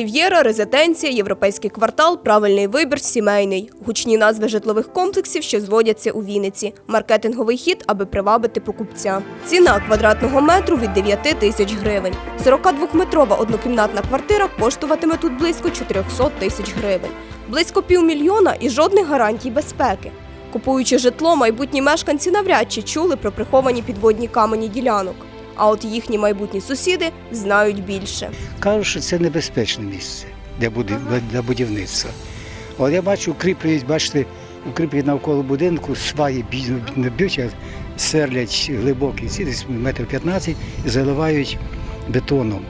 Рів'єра, резиденція, європейський квартал, правильний вибір, сімейний. Гучні назви житлових комплексів, що зводяться у Вінниці. Маркетинговий хід, аби привабити покупця. Ціна квадратного метру від 9 тисяч гривень. 42-метрова однокімнатна квартира коштуватиме тут близько 400 тисяч гривень. Близько півмільйона і жодних гарантій безпеки. Купуючи житло, майбутні мешканці навряд чи чули про приховані підводні камені ділянок. А от їхні майбутні сусіди знають більше. Кажуть, що це небезпечне місце для, буди... для будівництва. От я бачу, укріплюють, бачите, укріплюють навколо будинку, сваї б'ють, сверлять глибокі ці десь метр 15 і заливають бетоном.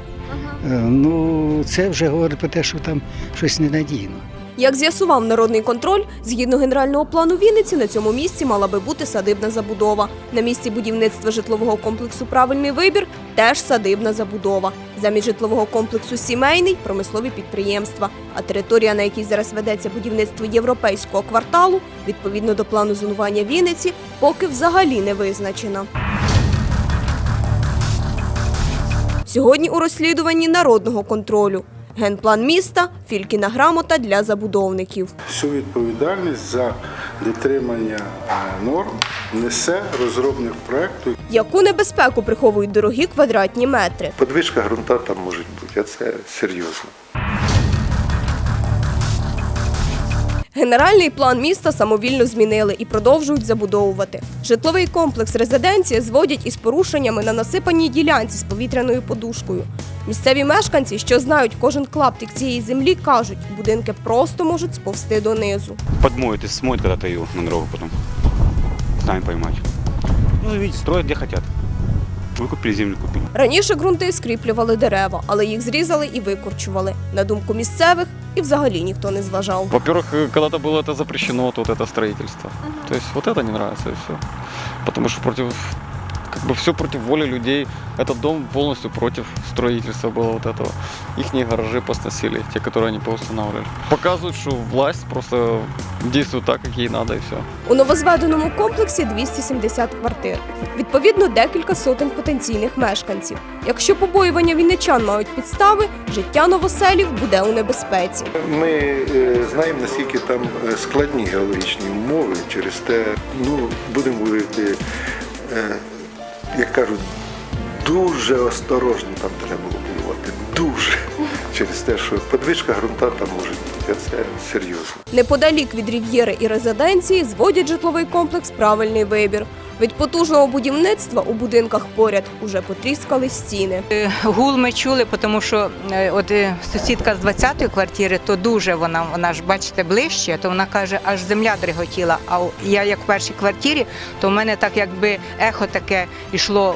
Е, Ну, це вже говорить про те, що там щось ненадійно. Як з'ясував народний контроль, згідно генерального плану Вінниці, на цьому місці мала би бути садибна забудова. На місці будівництва житлового комплексу Правильний вибір теж садибна забудова. Замість житлового комплексу сімейний промислові підприємства. А територія, на якій зараз ведеться будівництво європейського кварталу, відповідно до плану зонування Вінниці, поки взагалі не визначена. Сьогодні у розслідуванні народного контролю. Генплан міста Фількіна грамота для забудовників. Всю відповідальність за дотримання е, норм несе розробник проекту. Яку небезпеку приховують дорогі квадратні метри? Подвижка ґрунта там може бути, а це серйозно. Генеральний план міста самовільно змінили і продовжують забудовувати. Житловий комплекс резиденція зводять із порушеннями на насипаній ділянці з повітряною подушкою. Місцеві мешканці, що знають кожен клаптик цієї землі, кажуть, будинки просто можуть сповзти донизу. подмоют и смоют когда-то ее на дорогу потом. Сами поймать. Ну, видите, строят где хотят. Выкупили землю, купили. Раніше ґрунти скріплювали дерева, але їх зрізали і викорчували. На думку місцевих, і взагалі ніхто не зважав. Во-первых, э, когда-то было это запрещено, вот, вот это строительство. То есть вот это не нравится и все. Потому что против, как бы все против воли людей. Этот дом полностью против строительства было вот этого. Их гаражи посносили, те, которые они поустанавливали. Показывают, что власть просто действует так, как ей надо и все. У новозведеному комплексі 270 квартир. Відповідно, декілька сотень потенційних мешканців. Якщо побоювання вінничан мають підстави, життя новоселів буде у небезпеці. Ми е, знаємо, наскільки там е, складні геологічні умови. Через те, ну, будемо говорити, е, як кажуть, дуже осторожно там треба було будувати. Дуже. Через те, що подвижка ґрунта там може бути, це серйозно. Неподалік від рів'єри і резиденції зводять житловий комплекс правильний вибір. Від потужного будівництва у будинках поряд уже потріскали стіни. Гул ми чули, тому що е, от е, сусідка з 20-ї квартири, то дуже вона, вона ж бачите, ближче, то вона каже, аж земля дриготіла. А я як в першій квартирі, то в мене так якби ехо таке йшло,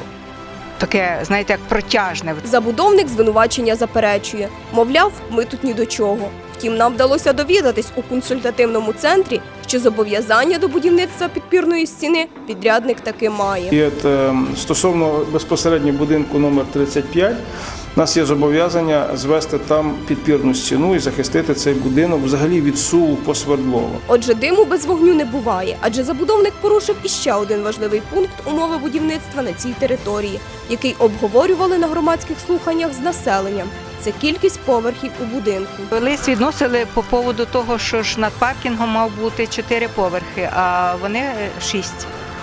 таке, знаєте, як протяжне. Забудовник звинувачення заперечує. Мовляв, ми тут ні до чого. Втім, нам вдалося довідатись у консультативному центрі, що зобов'язання до будівництва підпірної стіни підрядник таки має. І от, е, стосовно безпосередньо будинку номер 35, у нас є зобов'язання звести там підпірну стіну і захистити цей будинок взагалі від суву по Свердлову. Отже, диму без вогню не буває, адже забудовник порушив іще один важливий пункт умови будівництва на цій території, який обговорювали на громадських слуханнях з населенням. Це кількість поверхів у будинку. Лист відносили по поводу того, що ж над паркінгом мав бути 4 поверхи, а вони 6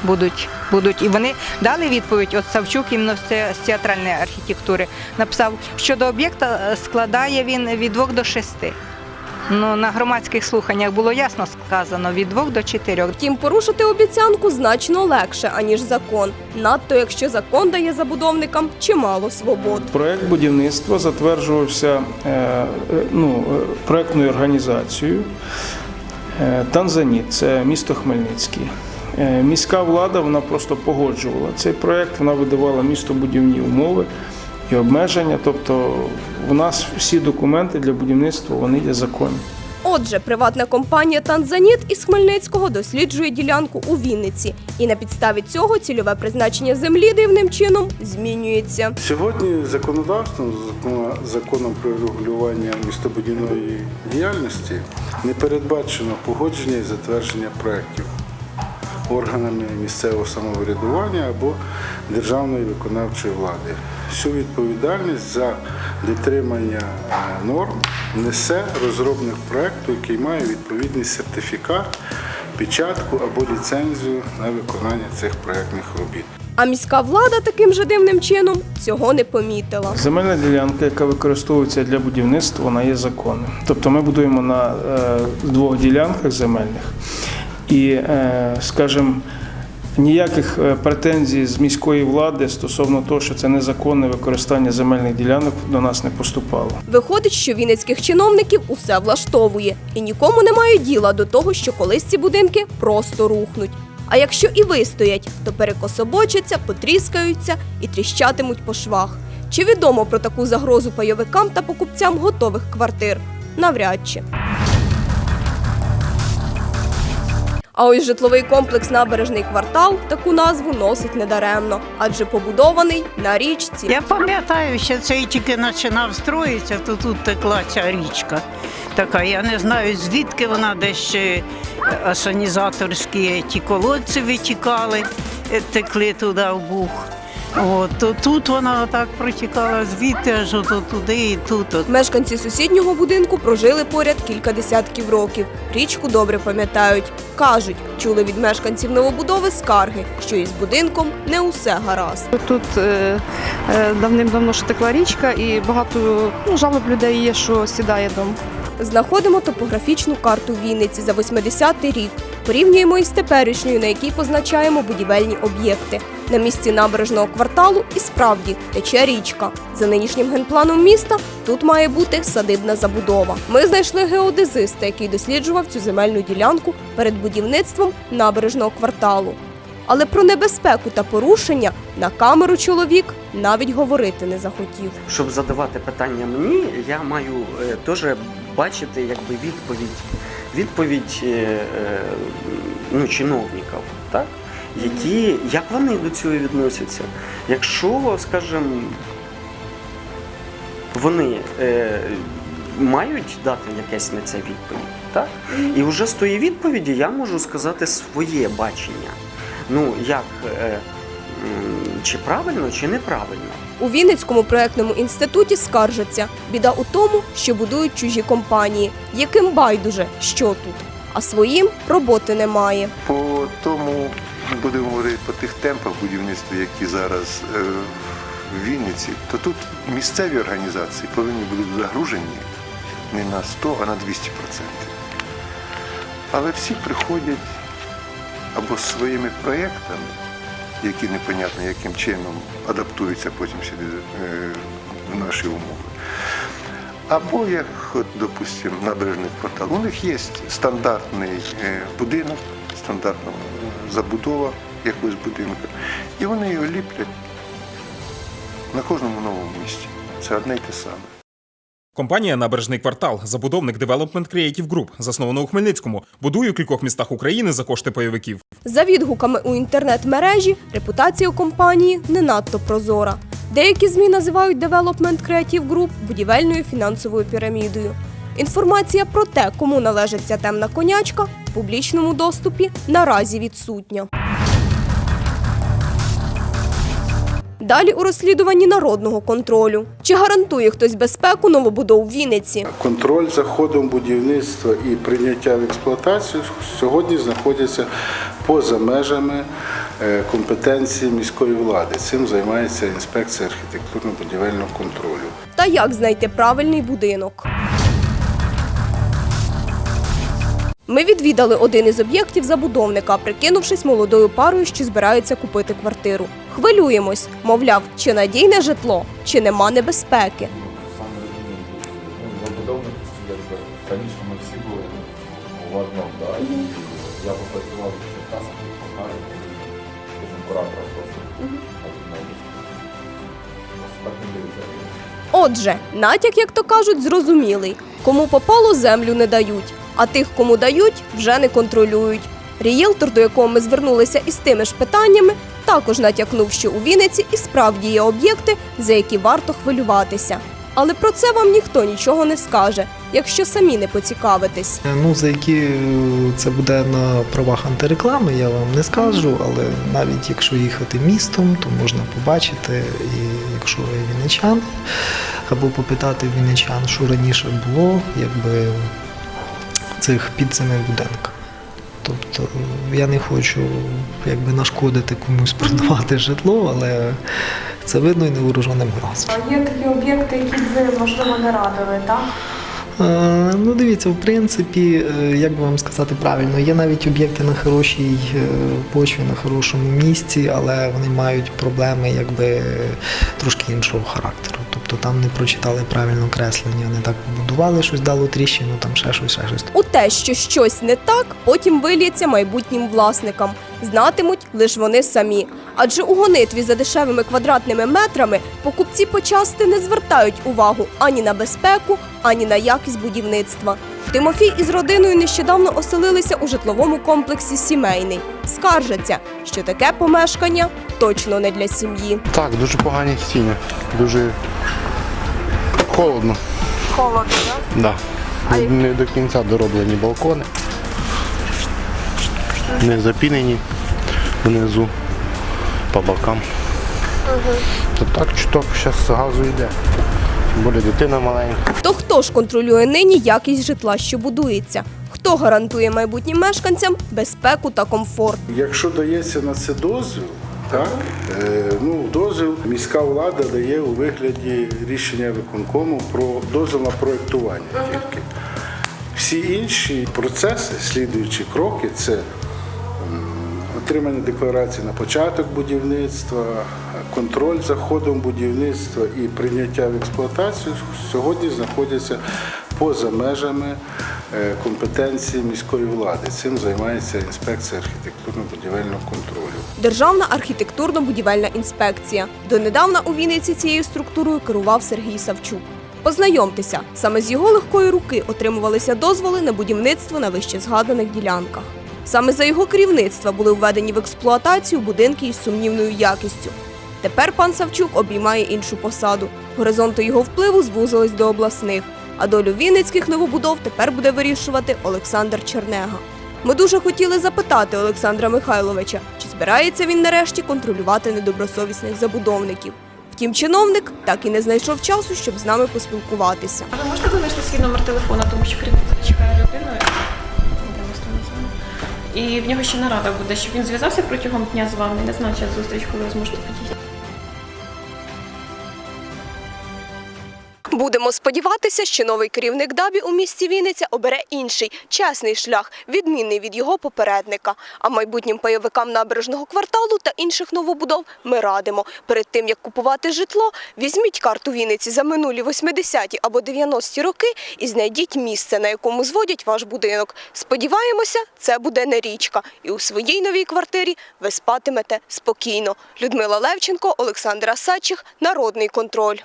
будуть. будуть. І вони дали відповідь. От Савчук іменно з театральної архітектури написав, що до об'єкта е, складає він від 2 до 6. Ну, на громадських слуханнях було ясно сказано від 2 до 4. Втім, порушити обіцянку значно легше, аніж закон, надто якщо закон дає забудовникам чимало свобод. Проект будівництва затверджувався е, е, ну, е, проектною організацією е, Танзаніт, це місто Хмельницький. Е, Міська влада вона просто погоджувала цей проект, вона видавала містобудівні умови і обмеження. Тобто, у нас всі документи для будівництва вони є законні. Отже, приватна компанія Танзаніт із Хмельницького досліджує ділянку у Вінниці, і на підставі цього цільове призначення землі дивним чином змінюється. Сьогодні законодавством, законом про регулювання містобудівної діяльності, не передбачено погодження і затвердження проєктів. Органами місцевого самоврядування або державної виконавчої влади. Всю відповідальність за дотримання е, норм несе розробник проекту, який має відповідний сертифікат, печатку або ліцензію на виконання цих проектних робіт. А міська влада таким же дивним чином цього не помітила. Земельна ділянка, яка використовується для будівництва, вона є законною. Тобто ми будуємо на е, двох ділянках земельних і, е, скажімо, ніяких е, претензій з міської влади стосовно того, що це незаконне використання земельних ділянок до нас не поступало. Виходить, що вінницьких чиновників усе влаштовує, і нікому немає діла до того, що колись ці будинки просто рухнуть. А якщо і вистоять, то перекособочаться, потріскаються і тріщатимуть по швах. Чи відомо про таку загрозу пайовикам та покупцям готових квартир? Навряд чи. А ось житловий комплекс Набережний квартал таку назву носить недаремно, адже побудований на річці. Я пам'ятаю, що цей тільки починав строїтися, то тут текла ця річка. Така, я не знаю, звідки вона де ще асанізаторські ті колодці витікали, е, текли туди в бух. От, то тут вона так протікала, звідти аж ото туди і тут. От. Мешканці сусіднього будинку прожили поряд кілька десятків років. Річку добре пам'ятають. Кажуть, чули від мешканців новобудови скарги, що із будинком не усе гаразд. Тут е, е, давним-давно ще текла річка, і багато ну, жалоб людей є, що сідає дом. Знаходимо топографічну карту Вінниці за 80-й рік. Порівнюємо із теперішньою, на якій позначаємо будівельні об'єкти. На місці набережного кварталу і справді тече річка. За нинішнім генпланом міста тут має бути садибна забудова. Ми знайшли геодезиста, який досліджував цю земельну ділянку перед будівництвом набережного кварталу. Але про небезпеку та порушення на камеру чоловік навіть говорити не захотів. щоб задавати питання мені, я маю е, теж бачити якби відповідь, відповідь е, е, ну, чиновників, так? Які, як вони до цього відносяться? Якщо, скажімо, вони е, мають дати якесь на це відповідь, так? І вже з тої відповіді я можу сказати своє бачення. Ну, як е, чи правильно, чи неправильно. У Вінницькому проектному інституті скаржаться. Біда у тому, що будують чужі компанії, яким байдуже, що тут, а своїм роботи немає. По тому будемо говорити по тих темпах будівництва, які зараз е, в Вінниці, то тут місцеві організації повинні бути загружені не на 100, а на 200%. Але всі приходять або з своїми проєктами, які непонятно яким чином адаптуються потім сюди е, в наші умови. Або як, от, допустим, набережний квартал. У них є стандартний е, будинок, стандартна е, забудова якогось будинку. І вони його ліплять на кожному новому місці. Це одне й те саме. Компанія Набережний квартал, забудовник Development Creative Group, заснована у Хмельницькому, будує у кількох містах України за кошти пайовиків. За відгуками у інтернет-мережі репутація у компанії не надто прозора. Деякі ЗМІ називають Development Creative Group будівельною фінансовою пірамідою. Інформація про те, кому належить ця темна конячка, в публічному доступі наразі відсутня. Далі у розслідуванні народного контролю. Чи гарантує хтось безпеку новобудов в Вінниці? Контроль за ходом будівництва і прийняття в експлуатацію сьогодні знаходяться поза межами е, компетенції міської влади. Цим займається інспекція архітектурно-будівельного контролю. Та як знайти правильний будинок? Ми відвідали один із об'єктів забудовника, прикинувшись молодою парою, що збираються купити квартиру. Хвилюємось, мовляв, чи надійне житло, чи нема небезпеки. Забудовник, якби раніше ми всі були в одному, да, і я попрацював в Черкасах і Пахарі, скажімо, куратора просто. Просто так не дивиться. Отже, натяк, як то кажуть, зрозумілий. Кому попало, землю не дають, а тих, кому дають, вже не контролюють. Рієлтор, до якого ми звернулися із тими ж питаннями, також натякнув, що у Вінниці і справді є об'єкти, за які варто хвилюватися. Але про це вам ніхто нічого не скаже. якщо самі не поцікавитесь. Ну, за які е, це буде на правах антиреклами, я вам не скажу, але навіть якщо їхати містом, то можна побачити, і якщо ви вінничан, або попитати вінничан, що раніше було, якби цих підземних будинках. Тобто я не хочу якби нашкодити комусь продавати житло, але це видно і невооруженим глазом. Є такі об'єкти, які ви, можливо, не радили, так? Е, Ну, дивіться, в принципі, е, як би вам сказати правильно, є навіть об'єкти на хорошій е, почві, на хорошому місці, але вони мають проблеми якби трошки іншого характеру. Тобто там не прочитали правильно креслення, не так побудували щось, дало тріщину, там ще щось, ще щось. У те, що щось не так, потім виліється майбутнім власникам. Знатимуть лише вони самі. Адже у гонитві за дешевими квадратними метрами покупці почасти не звертають увагу ані на безпеку, ані на якість будівництва. Тимофій із родиною нещодавно оселилися у житловому комплексі сімейний. Скаржаться, що таке помешкання точно не для сім'ї. Так, дуже погані стіни. Дуже холодно. Холодно, так? Да. Не до кінця дороблені балкони. Не запінені внизу по бокам. То так чуток зараз з газу йде. Тим більше дитина маленька. То хто ж контролює нині якість житла, що будується? Хто гарантує майбутнім мешканцям безпеку та комфорт? Якщо дається на це дозвіл, так е, ну дозвіл міська влада дає у вигляді рішення виконкому про дозвіл на проєктування тільки. Всі інші процеси, слідуючі кроки, це отримання декларації на початок будівництва, контроль за ходом будівництва і прийняття в експлуатацію сьогодні знаходяться поза межами е, компетенції міської влади. Цим займається інспекція архітектурно-будівельного контролю. Державна архітектурно-будівельна інспекція. Донедавна у Вінниці цією структурою керував Сергій Савчук. Познайомтеся, саме з його легкої руки отримувалися дозволи на будівництво на вище згаданих ділянках. Саме за його керівництва були введені в експлуатацію будинки із сумнівною якістю. Тепер пан Савчук обіймає іншу посаду. Горизонти його впливу звузились до обласних, а долю вінницьких новобудов тепер буде вирішувати Олександр Чернега. Ми дуже хотіли запитати Олександра Михайловича, чи збирається він нарешті контролювати недобросовісних забудовників. Втім, чиновник так і не знайшов часу, щоб з нами поспілкуватися. А ви можете залишити свій номер телефона, тому що керівник чекає людину. І в нього ще нарада буде, щоб він зв'язався протягом дня з вами. Не час зустріч, коли ви зможете підійти. Будемо сподіватися, що новий керівник ДАБІ у місті Вінниця обере інший чесний шлях, відмінний від його попередника. А майбутнім пайовикам набережного кварталу та інших новобудов ми радимо. Перед тим як купувати житло, візьміть карту Вінниці за минулі 80-ті або 90-ті роки і знайдіть місце, на якому зводять ваш будинок. Сподіваємося, це буде не річка, і у своїй новій квартирі ви спатимете спокійно. Людмила Левченко, Олександр Асачих, Народний контроль.